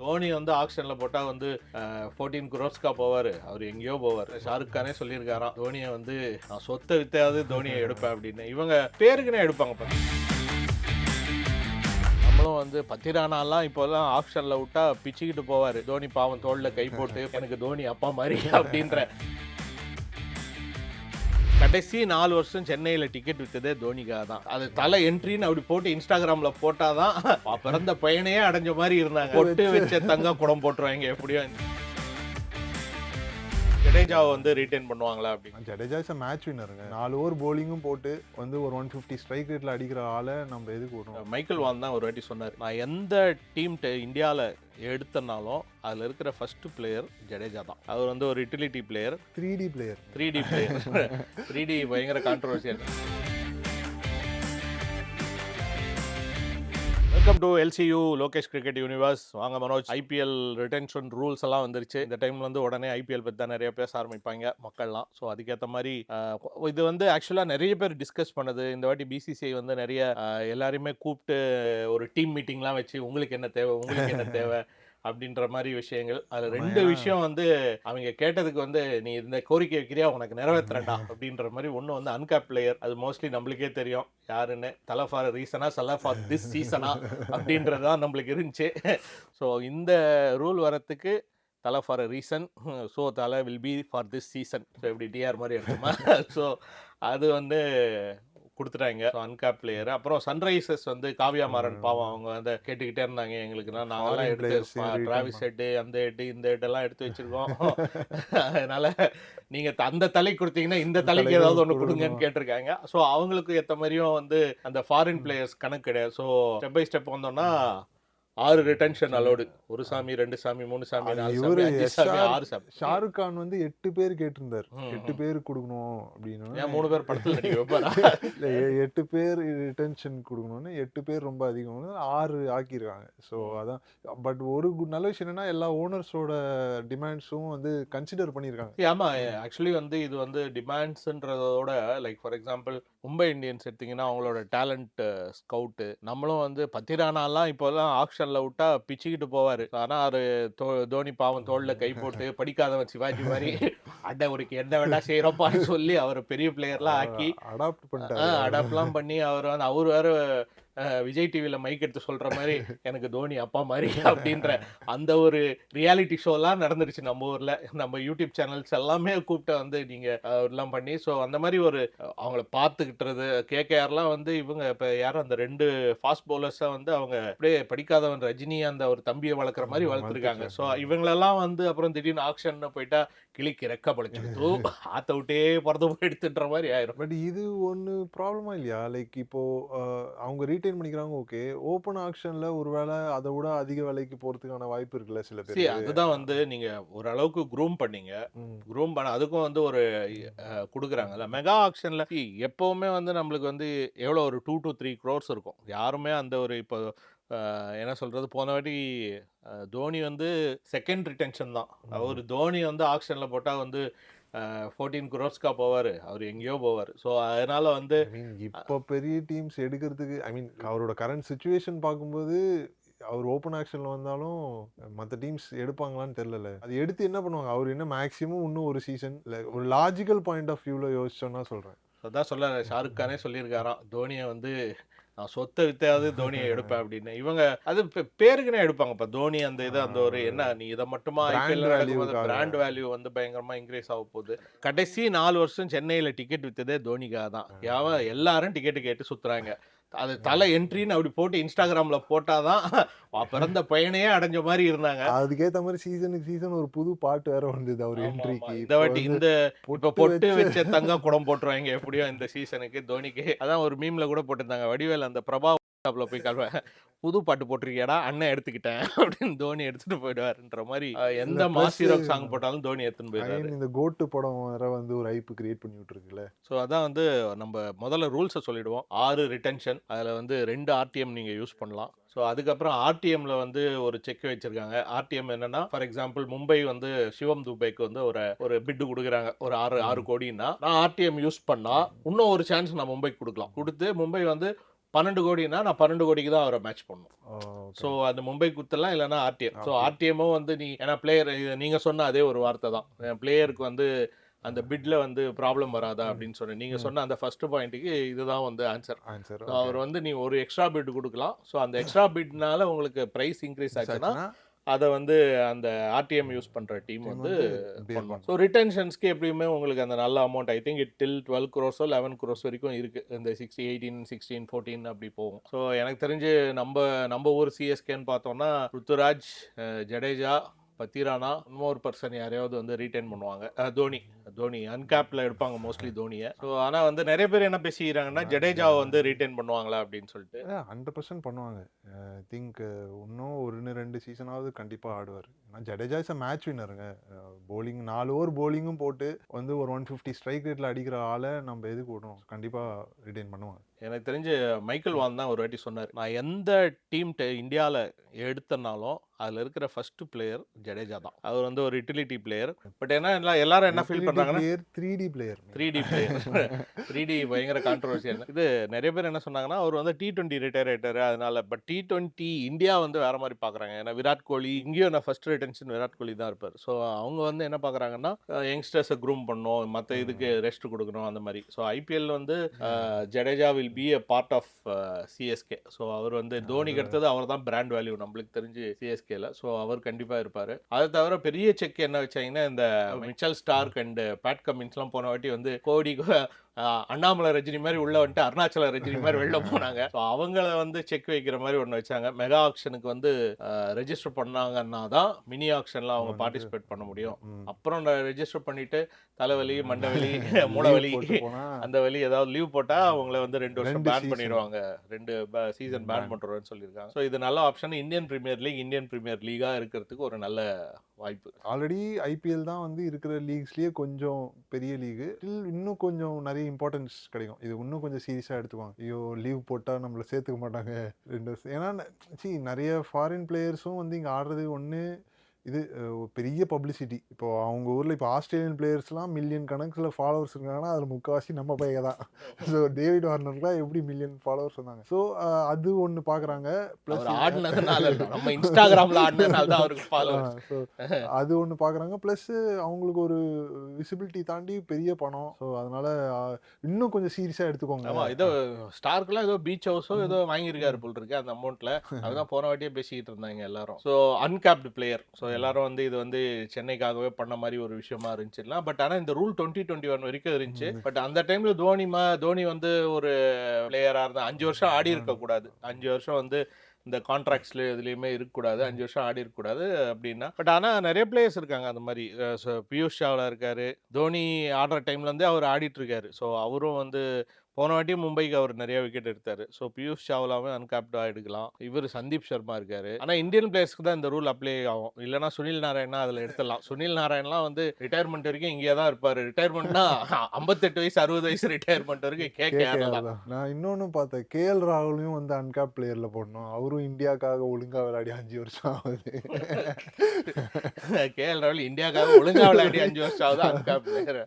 தோனி வந்து ஆக்ஷனில் போட்டால் வந்து ஃபோர்டீன் குரோஸ்க்கா போவார். அவர் எங்கேயோ போவார். ஷாருக் கானே சொல்லியிருக்காராம் தோனியை வந்து நான் சொத்தை வித்தாவது தோனியை எடுப்பேன் அப்படின்னு. இவங்க பேருக்குனே எடுப்பாங்க பாருங்க நம்மளும் வந்து பத்திரானாலாம் இப்போல்லாம் ஆப்ஷனில் விட்டா பிச்சுக்கிட்டு போவார். தோனி பாவம் தோளில் கை போட்டு எனக்கு தோனி அப்பா மாதிரி அப்படின்ற. கடைசி நாலு வருஷம் சென்னையில டிக்கெட் வித்ததே தோனிக்காக தான். அது தலை என்ட்ரின்னு அப்படி போட்டு இன்ஸ்டாகிராம்ல போட்டாதான் பிறந்த பையனையே அடைஞ்ச மாதிரி இருந்தாங்க. பொட்டு வச்ச தங்க குடம் போட்டுருவாங்க எப்படியோ. ஜடேஜாவை வந்து ரீட்டைன் பண்ணுவாங்களா அப்படின்னு ஜடேஜா இஸ் மேட்ச் வின்னருங்க நாலு ஓவர் போலிங்கும் போட்டு வந்து ஒரு ஒன் ஃபிஃப்டி ஸ்ட்ரைக் ரேட்ல அடிக்கிற ஆளை நம்ம எதுக்கு விடணும்? மைக்கேல் வான் தான் ஒரு வாட்டி சொன்னார். நான் எந்த டீம் இந்தியாவில் எடுத்தனாலும் அதில் இருக்கிற ஃபர்ஸ்ட் பிளேயர் ஜடேஜா தான். அவர் வந்து ஒரு utility player three D player three D player three D பயங்கர controversial welcome to LCU Lokesh cricket universe வாங்க மனோஜ் ஐபிஎல் ரிட்டென்ஷன் ரூல்ஸ் எல்லாம் வந்துருச்சு. இந்த டைம்ல வந்து உடனே ஐபிஎல் பற்றி தான் நிறைய பேச ஆரம்பிப்பாங்க மக்கள்லாம். ஸோ அதுக்கேற்ற மாதிரி இது வந்து ஆக்சுவலாக நிறைய பேர் டிஸ்கஸ் பண்ணது. இந்த வாட்டி பிசிசிஐ வந்து நிறைய எல்லாரையுமே கூப்பிட்டு ஒரு டீம் மீட்டிங்லாம் வச்சு உங்களுக்கு என்ன தேவை? உங்களுக்கு என்ன தேவை? அப்படின்ற மாதிரி விஷயங்கள். அதுல ரெண்டு. விஷயம் வந்து அவங்க கேட்டதுக்கு வந்து நீ இந்த கோரிக்கை வைக்கிறியா உனக்கு நிறைவேற்றுறேன்டா அப்படின்ற மாதிரி ஒன்று வந்து அன்கேப் பிளேயர் அது மோஸ்ட்லி நம்மளுக்கே தெரியும். யாருன்னு? தலை ஃபார் ரீசனா சல ஃபார் திஸ் சீசனா அப்படின்றது தான் நம்மளுக்கு இருந்துச்சு. ஸோ இந்த ரூல் வரத்துக்கு Thala for reason so Thala will be for this season so இப்படி டிஆர் மாதிரி இருக்குமா ஸோ அது வந்து கொடுத்துட்டாங்க. அன்கேப் பிளேயர் அப்புறம் சன்ரைசர்ஸ் வந்து காவியா மாறன் பாவம் அவங்க வந்து கேட்டுக்கிட்டே இருந்தாங்க எங்களுக்குன்னா. Foreign எடுத்து டிராவிஸ் ஹெட்டு அந்த ஹெட்டு இந்த ஹெட்டெல்லாம் எடுத்து வச்சிருக்கோம். அதனால நீங்க அந்த தலை கொடுத்தீங்கன்னா இந்த தலைக்கு ஏதாவது ஒன்று. கொடுங்கன்னு கேட்டிருக்காங்க. ஸோ அவங்களுக்கு ஏற்ற மாதிரியும் வந்து அந்த ஃபாரின் பிளேயர்ஸ் கணக்கு கிடையாது. ஸோ ஸ்டெப் பை ஸ்டெப் வந்தோம்னா ஆறு ரிட்டன்ஷன் அலோடு ஒரு சாமி ரெண்டு சாமி மூணு சாமி அது நாலு இவரு சாமி அஞ்சு சாமி SR ஆறு சாமி. ஷாருக் கான் வந்து எட்டு பேர் கேட்டிருந்தார். எட்டு. பேர் கொடுக்கணும் அப்படின்னு. ஏன் மூணு பேர் படத்தில் நடிக்க எட்டு பேர் ரிட்டென்ஷன் கொடுக்கணும்னு எட்டு பேர் ரொம்ப அதிகம். ஆறு ஆக்கியிருக்காங்க. ஸோ அதான். பட் ஒரு நல்ல விஷயம் என்னன்னா எல்லா ஓனர்ஸோட டிமாண்ட்ஸும் வந்து கன்சிடர் பண்ணியிருக்காங்க. ஆமா. ஆக்சுவலி வந்து இது வந்து டிமாண்ட்ஸ்ன்றதோட like for example Mumbai Indians எடுத்தீங்கன்னா அவங்களோட டேலண்ட் ஸ்கவுட்டு. நம்மளும் வந்து பத்திரானாலாம் இப்போல்லாம் ஆக்ஷன்ல விட்டா பிச்சுக்கிட்டு போவாரு. ஆனா அவரு தோ- தோனி பாவம் தோல்ல கை போட்டு படிக்காதவன் சிவாஜி மாதிரி அட ஒரு என்ன வேணா செய்யறப்பான்னு சொல்லி அவர் பெரிய பிளேயர்லாம் ஆக்கி அடாப்ட் பண்ணிட்டாரு. அடாப்ட்லாம் பண்ணி அவர் வந்து அவர் வேற விஜய் டிவியில் மைக் எடுத்து சொல்ற மாதிரி எனக்கு தோனி அப்பா மாதிரி அப்படின்ற அந்த ஒரு ரியாலிட்டி ஷோலாம் நடந்துருச்சு நம்ம ஊர்ல நம்ம யூடியூப் சேனல்ஸ் எல்லாமே கூப்பிட்டு வந்து நீங்க அஹ், எல்லாம் பண்ணி ஸோ அந்த மாதிரி ஒரு அவங்கள பார்த்துக்கிட்டுறது கேகேஆர்லாம் வந்து இவங்க இப்போ யாரும் அந்த ரெண்டு ஃபாஸ்ட் பவுலர்ஸை வந்து அவங்க அப்படியே படிக்காதவன் ரஜினி அந்த ஒரு தம்பியை வளர்க்குற மாதிரி வளர்த்துருக்காங்க ஸோ. இவங்களெல்லாம் வந்து அப்புறம் திடீர்னு ஆக்ஷன் போயிட்டா கிளிக்கு ரெக்க பழிச்சுட்டு ஆத்த விட்டே பிறந்து போயிடுத்துன்ற மாதிரி ஆயிரும். பட் இது ஒன்று ப்ராப்ளமா இல்லையா? லைக் இப்போ அவங்க ரீட்டைன் பண்ணிக்கிறாங்க ஓகே. ஓப்பன் ஆக்ஷன்ல ஒருவேளை அதை விட அதிக விலைக்கு போறதுக்கான வாய்ப்பு இருக்குல்ல சில பேர் அதுதான் வந்து நீங்க ஓரளவுக்கு க்ரூம் பண்ணீங்க. க்ரூம் பண்ண அதுக்கும் வந்து ஒரு கொடுக்குறாங்கல்ல. மெகா ஆக்ஷன்ல எப்பவுமே வந்து நம்மளுக்கு வந்து எவ்வளோ ஒரு டூ to த்ரீ க்ரோர்ஸ் இருக்கும். யாருமே அந்த ஒரு இப்போ என்ன சொல்றது? போன வாட்டி தோனி வந்து செகண்ட் ரிட்டென்ஷன் தான். அவர் தோனி வந்து ஆக்ஷன்ல போட்டா வந்து ஃபோர்டீன் குரோர்ஸ்க்கா போவார். அவர் எங்கேயோ போவார். ஸோ அதனால வந்து இப்போ பெரிய டீம்ஸ் எடுக்கிறதுக்கு ஐ மீன் அவரோட கரண்ட் சுச்சுவேஷன் பார்க்கும்போது அவர் ஓப்பன் ஆக்ஷன்ல வந்தாலும் மற்ற டீம்ஸ் எடுப்பாங்களான்னு தெரியல அது எடுத்து என்ன பண்ணுவாங்க? அவர் என்ன மேக்ஸிமம் இன்னும் ஒரு சீசன் இல்லை ஒரு லாஜிக்கல் பாயிண்ட் ஆஃப் வியூல யோசிச்சோன்னா சொல்றேன். அதான் சொல்ல ஷாருக் கானே சொல்லியிருக்காராம். தோனியை வந்து நான் சொத்தை வித்தாவது தோனியை எடுப்பேன் அப்படின்னு. இவங்க அது பேருக்குனே எடுப்பாங்க. இப்ப தோனி அந்த இது அந்த ஒரு என்ன நீ இதை மட்டுமா. பிராண்ட் வேல்யூ வந்து பயங்கரமா இன்க்ரீஸ் ஆக போகுது. கடைசி நாலு வருஷம் சென்னையில டிக்கெட் வித்ததே தோனிக்காக தான். யாவ எல்லாரும் டிக்கெட் கேட்டு சுத்துறாங்க. அது தலை என்ட்ரின்னு அப்படி போட்டு இன்ஸ்டாகிராம்ல போட்டாதான் பிறந்த பையனையே அடைஞ்ச மாதிரி இருந்தாங்க. அதுக்கேத்த மாதிரி சீசனுக்கு சீசன் ஒரு புது பாட்டு வேற வந்தது அவர் என்ட்ரிக்கு. இந்த வாட்டி இந்த இப்ப பொட்டு வச்ச தங்கம் குடம் போட்டுருவாங்க எப்படியோ இந்த சீசனுக்கு தோனிக்கு. அதான் ஒரு மீம்ல கூட போட்டிருந்தாங்க வடிவேல் அந்த பிரபா ல போய் கல்வ புது பாட்டு போட்டிருக்கியாடா? அண்ணன் எடுத்துக்கிட்டேன். அப்படின்னு தோனி எடுத்துட்டு போயிடுவாருன்ற மாதிரி எந்த இதுல மாஸ் plus- ஹீரோ சாங் போட்டாலும் தோனி எடுத்துன்னு போயிடுவாரு. இந்த கோட்டு படம் வேற வந்து ஒரு ஐப்பு கிரியேட் பண்ணி விட்டுருக்குல்ல. ஸோ அதான் வந்து நம்ம முதல்ல ரூல்ஸை சொல்லிடுவோம். ஆறு ரிட்டென்ஷன் அதில் வந்து ரெண்டு ஆர்டிஎம் நீங்கள் யூஸ் பண்ணலாம். ஸோ அதுக்கப்புறம் ஆர்டிஎம்ல வந்து ஒரு செக் வச்சிருக்காங்க. ஆர்டிஎம் என்னன்னா ஃபார் எக்ஸாம்பிள் மும்பை வந்து சிவம் துபைக்கு வந்து ஒரு ஒரு பிட்டு கொடுக்குறாங்க. ஒரு ஆறு ஆறு கோடின்னா நான் ஆர்டிஎம் யூஸ் பண்ணா இன்னும் ஒரு சான்ஸ் நான் மும்பைக்கு கொடுக்கலாம். கொடுத்து மும்பை வந்து பன்னெண்டு கோடினா நான் பன்னெண்டு கோடிக்கு தான் அவரை மேட்ச் பண்ணும் ஸோ அது மும்பை குத்தலாம் இல்லைன்னா ஆர்டிஎம் ஸோ. ஆர்டிஎம்மும் வந்து நீ ஏன்னா பிளேயர் நீங்க சொன்ன அதே ஒரு வார்த்தை தான். பிளேயருக்கு வந்து அந்த பிட்ல வந்து ப்ராப்ளம் வராதா அப்படின்னு சொன்னேன். நீங்க சொன்ன அந்த ஃபர்ஸ்ட் பாயிண்ட்டுக்கு இதுதான் வந்து ஆன்சர் ஆன்சர் அவர் வந்து நீ ஒரு எக்ஸ்ட்ரா பிட் கொடுக்கலாம். ஸோ அந்த எக்ஸ்ட்ரா பிட்னால உங்களுக்கு பிரைஸ் இன்க்ரீஸ் ஆச்சுன்னா அதை வந்து அந்த ஆர்டிஎம் யூஸ் பண்ற டீம் வந்து ஸோ ரிட்டன்ஷன்ஸ்க்கு எப்படியுமே உங்களுக்கு அந்த நல்ல amount I think it till twelve க்ரோஸோ eleven crores வரைக்கும் இருக்கு. இந்த சிக்ஸ்டி எயிட்டீன் சிக்ஸ்டீன் ஃபோர்டீன் அப்படி போகும். ஸோ எனக்கு தெரிஞ்சு நம்ம நம்ம ஊர் சிஎஸ்கேன்னு பார்த்தோம்னா ருத்துராஜ் அஹ், பத்திரானா இன்னொரு பர்சன் யாரையாவது வந்து ரீட்டைன் பண்ணுவாங்க. தோனி. தோனி அன்கேப்ல எடுப்பாங்க மோஸ்ட்லி தோனியை. ஸோ ஆனா வந்து நிறைய பேர் என்ன பேசிக்கிறாங்கன்னா ஜடேஜாவை வந்து ரீட்டைன் பண்ணுவாங்களா அப்படின்னு சொல்லிட்டு. ஹண்ட்ரட் பர்சன்ட் பண்ணுவாங்க. திங்க் இன்னும் ஒன்று ரெண்டு சீசனாவது கண்டிப்பாக ஆடுவார். ஏன்னா ஜடேஜா இஸ் அ மேட்ச் வின்னருங்க bowling நாலு ஓவர் bowling-ம் போட்டு வந்து ஒரு ஒன் ஃபிஃப்டி ஸ்ட்ரைக் ரேட்டில் அடிக்கிற ஆளை நம்ம எதுக்கு விடணும்? கண்டிப்பாக ரிட்டைன் பண்ணுவாங்க. எனக்கு தெரிஞ்சு மைக்கேல் வான் தான் ஒரு வாட்டி சொன்னார். நான் எந்த டீம் இந்தியாவில் எடுத்தனாலும் அதில் இருக்கிற ஃபர்ஸ்ட் பிளேயர் ஜடேஜா தான். அவர் வந்து ஒரு யூட்டிலிட்டி பிளேயர் பட் என்ன எல்லாம் எல்லாரும் என்ன ஃபீல் பண்ணுறாங்கன்னா three D player three D player three D பயங்கர கான்ட்ரவர்சியல் இது நிறைய பேர் என்ன சொன்னாங்கன்னா அவர் வந்து டி டுவெண்ட்டி ரிட்டையர் ஆயிட்டாரு அதனால பட் டி டுவெண்ட்டி இந்தியா வந்து வேற மாதிரி பார்க்குறாங்க ஏன்னா விராட் கோலி இங்கேயும் நான் ஃபர்ஸ்ட் ரிட்டன்ஷன் விராட் கோலி தான் இருப்பார். ஸோ அவங்க வந்து என்ன பார்க்குறாங்கன்னா யங்ஸ்டர்ஸை க்ரூம் பண்ணணும் மற்ற இதுக்கு ரெஸ்ட் கொடுக்கணும் அந்த மாதிரி. ஸோ ஐபிஎல் வந்து Jadeja will be a part of CSK so அவர் வந்து தோனிக்கு அடுத்தது அவர் தான் பிராண்ட் வேல்யூ நம்மளுக்கு தெரிஞ்சு சிஎஸ்கேல ஸோ அவர் கண்டிப்பாக இருப்பார். அதை தவிர பெரிய செக் என்ன வச்சாங்கன்னா இந்த மிச்சல் ஸ்டார்க் அண்ட் பேட் கமின்ஸ்லாம் போன வாட்டி வந்து கோடி அண்ணாமலை ரஜினி மாதிரி உள்ள வந்துட்டு அருணாச்சல ரஜினி மாதிரி வெளில போனாங்க. ஸோ அவங்கள வந்து செக் வைக்கிற மாதிரி ஒன்று வச்சாங்க. மெகா ஆக்ஷனுக்கு வந்து ரெஜிஸ்டர் பண்ணாங்கன்னா தான் மினி ஆக்ஷன்ல அவங்க பார்ட்டிசிபேட் பண்ண முடியும். அப்புறம் ரெஜிஸ்டர் பண்ணிட்டு தலைவலி மண்டவலி மூளவலி அந்த வலி ஏதாவது லீவ் போட்டா அவங்கள வந்து ரெண்டு வருஷம் பேன். பண்ணிடுவாங்க. ரெண்டு சீசன் பேன் Ban. பண்றோம்னு சொல்லியிருக்காங்க. ஸோ இது நல்ல option Indian Premier League Indian Premier Liga இருக்கிறதுக்கு ஒரு நல்ல வாய்ப்பு. ஆல்ரெடி ஐபிஎல் தான் வந்து இருக்கிற லீக்ஸ்லயே கொஞ்சம் பெரிய லீகு. இன்னும் கொஞ்சம் நிறைய இம்பார்ட்டன்ஸ் கிடைக்கும். இது இன்னும் கொஞ்சம் சீரியஸாக எடுத்துக்குவாங்க. ஐயோ லீவ் போட்டால் நம்மளை சேர்த்துக்க மாட்டாங்க. ரெண்டு வருஷம். ஏன்னா சி நிறைய ஃபாரின் பிளேயர்ஸும் வந்து இங்கே ஆடுறது ஒன்று இது பெரிய பப்ளிசிட்டி இப்போ அவங்க ஊரில் இப்போ ஆஸ்திரேலியன் பிளேயர்ஸ்லாம் மில்லியன் கணக்கில் ஃபாலோவர்ஸ் இருக்காங்கன்னா அதில் முக்கால்வாசி நம்ம பையன் தான். ஸோ டேவிட் வார்னர்லாம் எப்படி மில்லியன் ஃபாலோவர்ஸ் வந்தாங்க. ஸோ அது ஒன்று பார்க்குறாங்க இல்ல. நம்ம இன்ஸ்டாகிராம்ல ஸோ அது ஒன்று பார்க்குறாங்க ப்ளஸ் அவங்களுக்கு ஒரு விசிபிலிட்டி தாண்டி பெரிய பணம். ஸோ அதனால இன்னும் கொஞ்சம் சீரியஸாக எடுத்துக்கோங்க ஏதோ ஸ்டார்க்குலாம் ஏதோ பீச் ஹவுஸோ ஏதோ வாங்கியிருக்காரு போல் இருக்கு அந்த அமௌண்ட்ல அதுதான் போன வாட்டியே பேசிக்கிட்டு இருந்தாங்க எல்லாரும். ஸோ அன்கேப்டு பிளேயர் ஸோ எல்லாரும் வந்து இது வந்து சென்னைக்காகவே பண்ண மாதிரி ஒரு விஷயமா இருந்துச்சுலாம். பட் ஆனா இந்த ரூல் டுவெண்ட்டி டுவெண்ட்டி ஒன் வரைக்கும் இருந்துச்சு. பட் அந்த டைம்ல தோனி மா தோனி வந்து ஒரு பிளேயரா இருந்தா அஞ்சு வருஷம் ஆடி இருக்க கூடாது அஞ்சு வருஷம் வந்து இந்த கான்ட்ராக்ட்ஸ்ல இதுலயுமே இருக்கக்கூடாது. அஞ்சு வருஷம் ஆடி இருக்கக்கூடாது அப்படின்னா. பட் ஆனா நிறைய பிளேயர்ஸ் இருக்காங்க அந்த மாதிரி. பியூஷ் சாவ்லா இருக்காரு. தோனி ஆடுற டைம்ல இருந்தே அவர் ஆடிட்டு இருக்காரு. ஸோ அவரும் வந்து போன வாட்டி மும்பைக்கு அவர் நிறைய விக்கெட் எடுத்தாரு. ஸோ பியூஷ் சாவ்லாவும் அன்கேப்டா எடுக்கலாம். இவர் சந்தீப் சர்மா இருக்காரு. ஆனா இந்தியன் பிளேயர்ஸ்க்கு தான் இந்த ரூல் அப்ளை ஆகும். இல்லைன்னா சுனில் நாராயணா அதுல எடுத்துடலாம். சுனில் நாராயண்லாம் வந்து ரிட்டையர்மெண்ட் வரைக்கும் இங்கே தான் இருப்பாரு. ரிட்டையர்மெண்ட்னா ஐம்பத்தெட்டு வயசு அறுபது வயசு ரிட்டையர்மெண்ட் வரைக்கும் கேட்க நான் இன்னொன்று பார்த்தேன். கேஎல் ராகுலையும் வந்து அன்கேப் பிளேயரில் போடணும். அவரும் இந்தியாக்காக ஒழுங்கா விளையாடி அஞ்சு வருஷம் ஆகுது. கேஎல் ராகுல் இந்தியாக்காக ஒழுங்கா விளையாடி அஞ்சு வருஷம் ஆகுது uncap player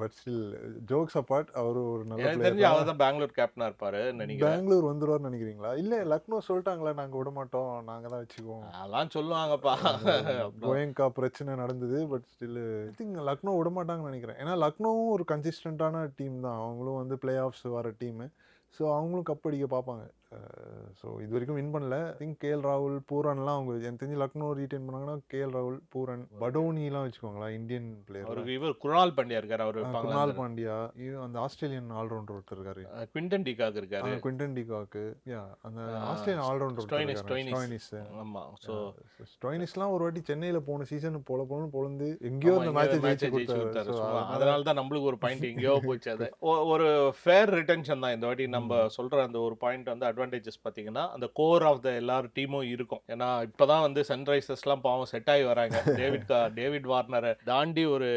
but still jokes apart அவர் ஒரு நல்ல தெரிஞ்சு அவர் தான் பெங்களூர் கேப்டனா இருப்பாரு நினைக்கிறேன். பெங்களூர் வந்துருவார்னு நினைக்கிறீங்களா? இல்ல லக்னோ சொல்லிட்டாங்களா நாங்க விட மாட்டோம் நாங்க தான் வச்சுக்குவோம். அதெல்லாம் சொல்லுவாங்கப்பா. கோயங்கா பிரச்சனை நடந்தது பட் ஸ்டில் திங்க் லக்னோ விட மாட்டாங்கன்னு நினைக்கிறேன். ஏன்னா லக்னோவும் ஒரு கன்சிஸ்டன்டான டீம் தான். அவங்களும் வந்து பிளே ஆஃப்ஸ் வர டீமு ஸோ அவங்களும் கப் அடிக்க பார்ப்பாங்க. ஸோ இது வரைக்கும் வின் பண்ணல. திங்க் கேஎல் ராகுல் பூரன்லாம் அவங்க எனக்கு தெரிஞ்சு லக்னோ ரீட்டைன் பண்ணாங்கன்னா கேஎல் ராகுல் பூரன் படோனிலாம் வச்சுக்கோங்களேன் இந்தியன் பிளேயர் அவருக்கு இவர் குருணால் பாண்டியா இருக்காரு அவர் குணால் பாண்டியா இது அந்த ஆஸ்திரேலியன் ஆல்ரவுண்டர் ஒருத்தர் இருக்காரு. குவிண்டன் டிகாக் இருக்காரு. குவிண்டன் டிகாக்கு யா அந்த Australian allrounder Stoinis, Stoinis. Stoinis ஆமா சோ ஸ்டோய்னிஸ்லாம் ஒரு வாட்டி சென்னையில போன சீசன் போல போல பொழந்து எங்கேயோ அந்த மேட்சை ஜெயிச்சு கொடுத்தாரு. அதனால- தான் நம்மளுக்கு ஒரு பாயிண்ட் எங்கேயோ போச்சு அது. ஒரு ஃபேர் ரிட்டன்ஷன் தான் இந்த வாட்டி நம்ம சொல்ற அந்த ஒரு பாயிண்ட் வந்து அட்வான்டேஜஸ் பாத்தீங்கன்னா அந்த கோர் ஆஃப் த எல்லாரும் டீமும் இருக்கும். ஏன்னா இப்பதான் வந்து சன்ரைசர்ஸ்லாம் பாவம் செட் ஆகி வராங்க. டேவிட் கா- டேவிட் வார்னரை தாண்டி ஒரு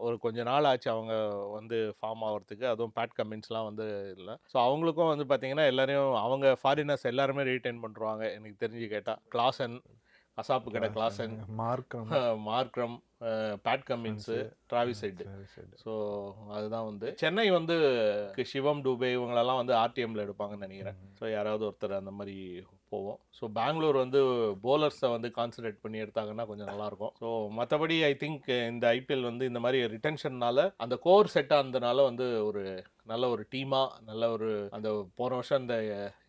ஒரு கொஞ்ச நாள் ஆச்சு அவங்க வந்து ஃபார்ம் ஆகிறதுக்கு அதுவும் பேட் கமின்ஸ்லாம் வந்து இல்லை. ஸோ அவங்களுக்கும் வந்து பார்த்தீங்கன்னா எல்லாரையும் அவங்க ஃபாரினர்ஸ் எல்லாருமே ரீட்டைன் பண்ணுறாங்க எனக்கு தெரிஞ்சு கேட்டால் கிளாசன் அசாப்பு கடை Klaasen Markram Markram Pat Cummins Travis Head so அதுதான் வந்து. சென்னை வந்து சிவம் டூபே இவங்களெல்லாம் வந்து ஆர்டிஎம்ல எடுப்பாங்கன்னு நினைக்கிறேன். ஸோ யாராவது ஒருத்தர் அந்த மாதிரி போவோம். ஸோ பெங்களூர் வந்து போலர்ஸை வந்து கான்சன்ட்ரேட் பண்ணி எடுத்தாங்கன்னா கொஞ்சம் நல்லாயிருக்கும். ஸோ மற்றபடி ஐ திங்க் இந்த ஐபிஎல் வந்து இந்த மாதிரி ரிட்டன்ஷன்னால அந்த கோர் செட் ஆனதுனால வந்து ஒரு நல்ல ஒரு டீமாக நல்ல ஒரு அந்த போன வருஷம் அந்த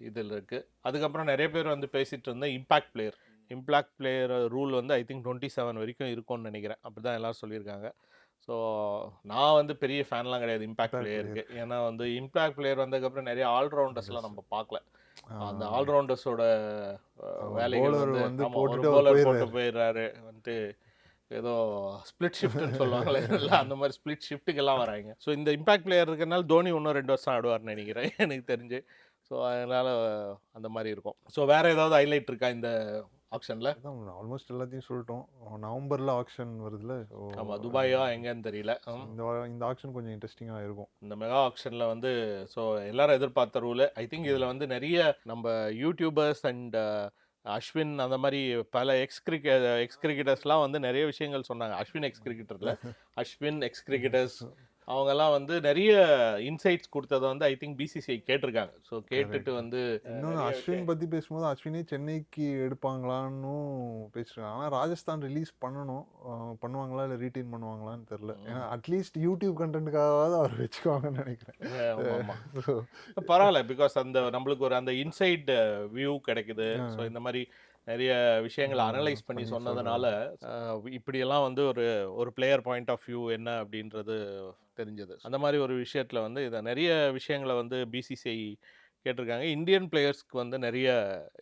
இதில் இருக்குது அதுக்கப்புறம் நிறைய பேர் வந்து பேசிட்டு இருந்த impact player impact player rule வந்து ஐ திங்க் டுவெண்ட்டி செவன் வரைக்கும் இருக்கும்னு நினைக்கிறேன். அப்படி தான் எல்லாரும் சொல்லியிருக்காங்க. ஸோ நான் வந்து பெரிய ஃபேன்லாம் கிடையாது இம்பாக்ட் பிளேயருக்கு. ஏன்னா வந்து இம்பாக்ட் பிளேயர் வந்ததுக்கப்புறம் நிறைய ஆல்ரவுண்டர்ஸ்லாம் நம்ம பார்க்கல. அந்த ஆல்ரவுண்டர்ஸோட வேலைகள் வந்து. போட்டு போயிடுறாரு. வந்துட்டு ஏதோ ஸ்பிளிட் ஷிஃப்ட்னு சொல்லுவாங்களே இல்ல அந்த மாதிரி ஸ்பிளிட் ஷிஃப்ட்டுக்கெல்லாம் வராங்க. ஸோ இந்த இம்பாக்ட் பிளேயர் இருக்கறனால தோனி இன்னும் ரெண்டு வருஷம் ஆடுவார்னு நினைக்கிறேன் எனக்கு தெரிஞ்சு. ஸோ அதனால அந்த மாதிரி இருக்கும். ஸோ வேற ஏதாவது ஹைலைட் இருக்கா இந்த ஆப்ஷன்ல ஆல்மோஸ்ட் எல்லாத்தையும் சொல்லிட்டோம். நவம்பர்ல ஆக்ஷன் வருதுல so ஆமா துபாயா எங்கன்னு தெரியல. இந்த இந்த ஆக்ஷன் கொஞ்சம் இன்ட்ரெஸ்டிங்கா இருக்கும். இந்த மெகா ஆக்ஷனில் வந்து ஸோ எல்லாரும் எதிர்பார்த்த ரூலு ஐ திங்க் இதில் வந்து நிறைய நம்ம யூடியூபர்ஸ் அண்ட் அஸ்வின் அந்த மாதிரி பல எக்ஸ் கிரிக்கெ எக்ஸ் கிரிக்கெட்டர்ஸ்லாம் வந்து நிறைய விஷயங்கள் சொன்னாங்க. அஸ்வின் எக்ஸ் கிரிக்கெட்டரில் அஸ்வின் எக்ஸ் கிரிக்கெட்டர்ஸ் அவங்கெல்லாம் வந்து நிறைய இன்சைட்ஸ் கொடுத்ததை வந்து ஐ திங்க் பிசிசிஐ கேட்டிருக்காங்க. ஸோ கேட்டுட்டு வந்து இன்னொன்று அஸ்வின் பத்தி பேசும்போது அஸ்வினே சென்னைக்கு எடுப்பாங்களான்னு பேசுறாங்க ஆனா ராஜஸ்தான் ரிலீஸ் பண்ணணும். பண்ணுவாங்களா இல்ல ரீட்டைன் பண்ணுவாங்களான்னு தெரியல. ஏன்னா அட்லீஸ்ட் யூடியூப் கண்டென்ட்டுக்காவது அவர் வச்சுக்குவாங்கன்னு நினைக்கிறேன். பரவாயில்ல பிகாஸ் அந்த நம்மளுக்கு ஒரு அந்த இன்சைட் வியூ கிடைக்குது. ஸோ இந்த மாதிரி நிறைய விஷயங்களை அனலைஸ் பண்ணி சொன்னதுனால இப்படியெல்லாம் வந்து ஒரு ஒரு பிளேயர் பாயிண்ட் ஆஃப் வியூ என்ன அப்படின்றது தெரிஞ்சது. அந்த மாதிரி ஒரு விஷயத்துல வந்து இதை நிறைய விஷயங்களை வந்து பிசிசிஐ கேட்டிருக்காங்க. இந்தியன் பிளேயர்ஸ்க்கு வந்து நிறைய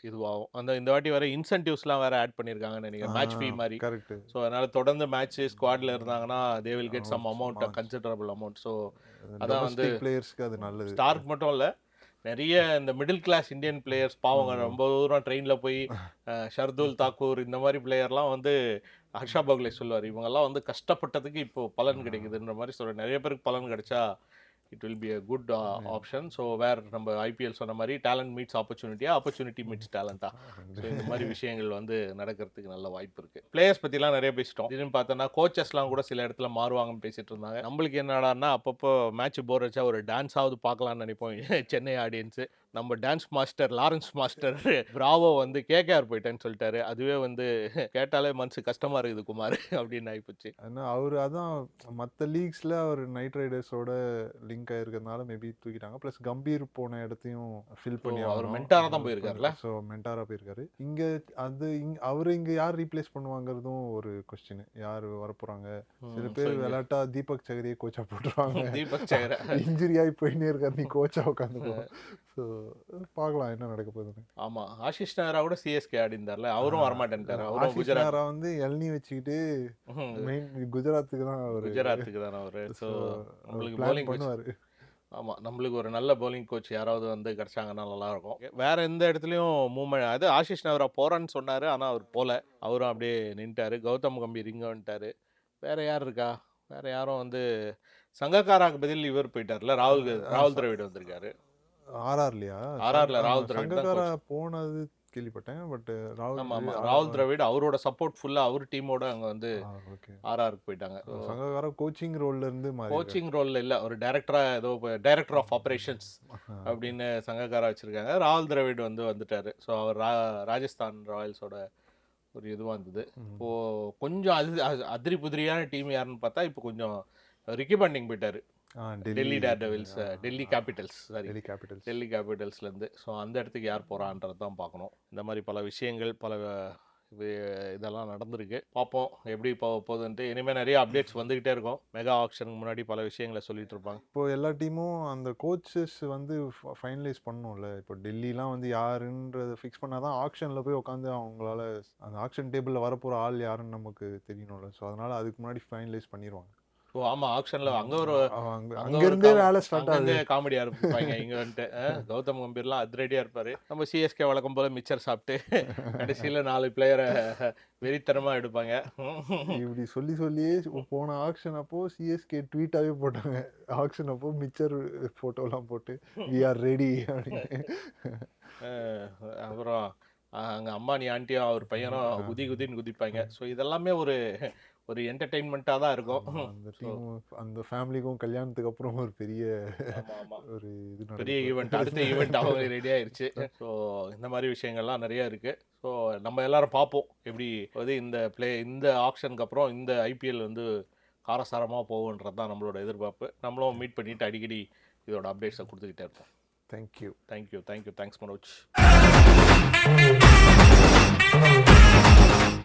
இதுவாகும். அந்த இந்த வாட்டி வேற இன்சென்டிவ்ஸ்லாம் வேற ஆட் பண்ணியிருக்காங்கன்னு நினைக்கிறேன். மேட்ச் ஃபீ மாதிரி. கரெக்ட் ஸோ அதனால தொடர்ந்து மேட்ச் ஸ்குவாட்ல இருந்தாங்கன்னா they will get some amount. Considerable amount so அதான் வந்து பிளேயர்ஸ்க்கு அது நல்லது. ஸ்டார்க் மட்டும் இல்ல நிறைய இந்த மிடில் கிளாஸ் இந்தியன் பிளேயர்ஸ் பாவங்க. ரொம்ப தூரம் ட்ரெயின்ல போய் ஷர்துல் தாக்கூர் இந்த மாதிரி பிளேயர்லாம் வந்து ஹர்ஷா பக்லே சொல்லுவார். இவங்கெல்லாம் வந்து கஷ்டப்பட்டதுக்கு இப்போ பலன் கிடைக்குதுன்ற மாதிரி சொல்ற நிறைய பேருக்கு பலன் கிடைச்சா it will be a good option so where நம்ம ஐபிஎல் சொன்ன மாதிரி டேலண்ட் மீட்ஸ் ஆப்பர்ச்சுனிட்டியா ஆப்பர்ச்சுனிட்டி மீட்ஸ் டேலண்டா ஸோ இந்த மாதிரி விஷயங்கள் வந்து நடக்கிறதுக்கு நல்ல வாய்ப்பு இருக்கு. பிளேயர்ஸ் பத்திலாம் நிறைய பேசிட்டோம். இதுன்னு பார்த்தோன்னா கோச்சஸ்லாம் கூட சில இடத்துல மாறுவாங்கன்னு பேசிட்டு இருந்தாங்க. நம்மளுக்கு என்னடான்னா அப்பப்போ மேட்ச் போர் வச்சா ஒரு டான்ஸ் ஆகுது பார்க்கலாம்னு நினைப்போம். சென்னை ஆடியன்ஸ் நம்ம dance master Lawrence master Bravo வந்து கேகேஆர் போயிட்டேன்னு சொல்லிட்டாரு. அதுவே வந்து கேட்டாலே மனசு கஷ்டமா இருக்குது குமார் அப்படின்னு ஆயிப்போச்சு. ஏன்னா அவர் அதான் மற்ற லீக்ஸ்ல அவர் நைட் ரைடர்ஸோட லிங்க் ஆயிருக்கிறதுனால மேபி தூக்கிட்டாங்க. ப்ளஸ் கம்பீர் போன இடத்தையும் ஃபில் பண்ணி அவர் மென்டாரா தான் போயிருக்காருல்ல? ஸோ மென்டாரா போயிருக்காரு. இங்க அது இங்க அவர் இங்க யார் ரீப்ளேஸ் பண்ணுவாங்கிறதும் ஒரு கொஸ்டின் யார் வரப்போறாங்க? சில பேர் விளையாட்டா தீபக் சகரியை கோச்சா போட்டுருவாங்க. தீபக் சேகர இன்ஜுரி ஆகி போயினே இருக்காரு. நீ கோச்சா உட்காந்து ஸோ பார்க்கலாம் என்ன நடக்க போகுதுன்னு. ஆமா. ஆஷிஷ் நேரா கூட சிஎஸ்கே ஆடி இருந்தார்ல அவரும் வரமாட்டேன்ட்டாரு அவரும் குஜராத். வந்து எல்னி வச்சுக்கிட்டு மெயின் குஜராத்துக்கு தான் அவர் குஜராத்துக்கு தானே அவரு. ஸோ நம்மளுக்கு coach பண்ணுவாரு. ஆமா. நம்மளுக்கு ஒரு நல்ல bowling கோச் யாராவது வந்து கிடைச்சாங்கன்னா நல்லா இருக்கும் வேற எந்த இடத்துலயும் மூவ்மெண்ட் அது ஆஷிஷ் நவரா போறேன்னு சொன்னாரு ஆனா அவர் போல. அவரும் அப்படியே நின்ட்டாரு. கௌதம் கம்பீர் இங்க வந்துட்டாரு. வேற யார் இருக்கா? வேற யாரும் வந்து சங்கக்காராக்கு பதில் இவர் போயிட்டார்ல. ராகுல் ராகுல் திராவிட் வந்திருக்காரு. ஆர்ஆர்லையா RR ல ராகுல் திராவிட் சங்ககாரா போனது கேள்விப்பட்டேன் பட் ராகுல் ராகுல் திராவிட் அவரோட சப்போர்ட் ஃபுல்லா அவர் டீமோட அங்க வந்து. ஆர்ஆருக்கு போயிட்டாங்க. சங்ககாரா கோச்சிங் ரோல்ல இருந்து கோச்சிங் ரோல்ல இல்ல ஒரு டைரக்டரா ஏதோ டைரக்டர் ஆஃப் ஆபரேஷன்ஸ். அப்படின்னு சங்கக்காரா வச்சிருக்காங்க. ராகுல் திராவிட் வந்து வந்துட்டாரு. ஸோ அவர் ராஜஸ்தான் ராயல்ஸோட ஒரு இதுவாக இருந்தது. இப்போ கொஞ்சம் அது அது அதிரி புதிரியான டீம் யாருன்னு பார்த்தா இப்போ கொஞ்சம் ரிக்கி பாண்டிங் போயிட்டாரு. Delhi Daredevils ah, Delhi Capitals sorry Delhi Capitals Delhi கேபிட்டல்ஸ்லேருந்து so அந்த இடத்துக்கு யார் போகிறான்றது தான் பார்க்கணும். இந்த மாதிரி பல விஷயங்கள் பல இது இதெல்லாம் நடந்திருக்கு. பார்ப்போம் எப்படி போக போகுதுன்ட்டு. இனிமேல் நிறைய அப்டேட்ஸ் வந்துக்கிட்டே இருக்கும். மெகா ஆக்ஷனுக்கு முன்னாடி பல விஷயங்களை சொல்லிட்டு இருப்பாங்க. இப்போ எல்லா டீமும் அந்த கோச்சஸ் வந்து ஃபைனலைஸ் பண்ணணும்ல. இப்போ டெல்லிலாம் வந்து யாருன்றதை ஃபிக்ஸ் பண்ணாதான் ஆக்ஷனில் போய் உட்காந்து அவங்களால அந்த ஆக்ஷன் டேபிளில் வரப்போகிற ஆள் யாருன்னு நமக்கு தெரியணும்ல. ஸோ அதனால அதுக்கு முன்னாடி ஃபைனலைஸ் பண்ணிடுவாங்க ஓ ஆமாம் ஆக்ஷனில் அங்கே ஒரு அங்க ஒரு வேலை ஸ்டார்ட் ஆகுது. காமெடியா இருப்பாங்க இங்க வந்துட்டு. கௌதம் கம்பீர்லாம் அதிரடியா இருப்பாரு. நம்ம சிஎஸ்கே வழக்கம் போல மிச்சர் சாப்பிட்டு கடைசியில நாலு பிளேயரை வெறித்தனமா எடுப்பாங்க. இப்படி சொல்லி சொல்லியே போன ஆக்ஷன் அப்போ சிஎஸ்கே ட்வீட்டாவே போட்டாங்க. ஆக்ஷன் அப்போ மிச்சர் போட்டோலாம் போட்டு வி ஆர் ரெடி அப்படின்னு. அப்புறம் அங்கே அம்பானி ஆண்டியும் அவர் பையனும் குதி குதின்னு குதிப்பாங்க. ஸோ இதெல்லாமே ஒரு ஒரு என்டர்டெயின்மெண்ட்டாக தான் இருக்கும். அந்த டீம் அந்த ஃபேமிலிக்கும் கல்யாணத்துக்கு அப்புறம் ஒரு பெரிய. ஒரு இது பெரிய. ஈவெண்ட் அடுத்த ஈவெண்ட் அவங்க ரெடி ஆயிருச்சு. ஸோ இந்த மாதிரி விஷயங்கள்லாம் நிறைய இருக்கு. ஸோ நம்ம எல்லாரும் பார்ப்போம் எப்படி வந்து இந்த ப்ளே இந்த ஆப்ஷனுக்கு அப்புறம் இந்த ஐபிஎல் வந்து காரசாரமாக போகுன்றது தான் நம்மளோட எதிர்பார்ப்பு. நம்மளும் மீட் பண்ணிட்டு அடிக்கடி இதோட அப்டேட்ஸை கொடுத்துக்கிட்டே இருப்போம். Thank you thank you thank you thanks Manoj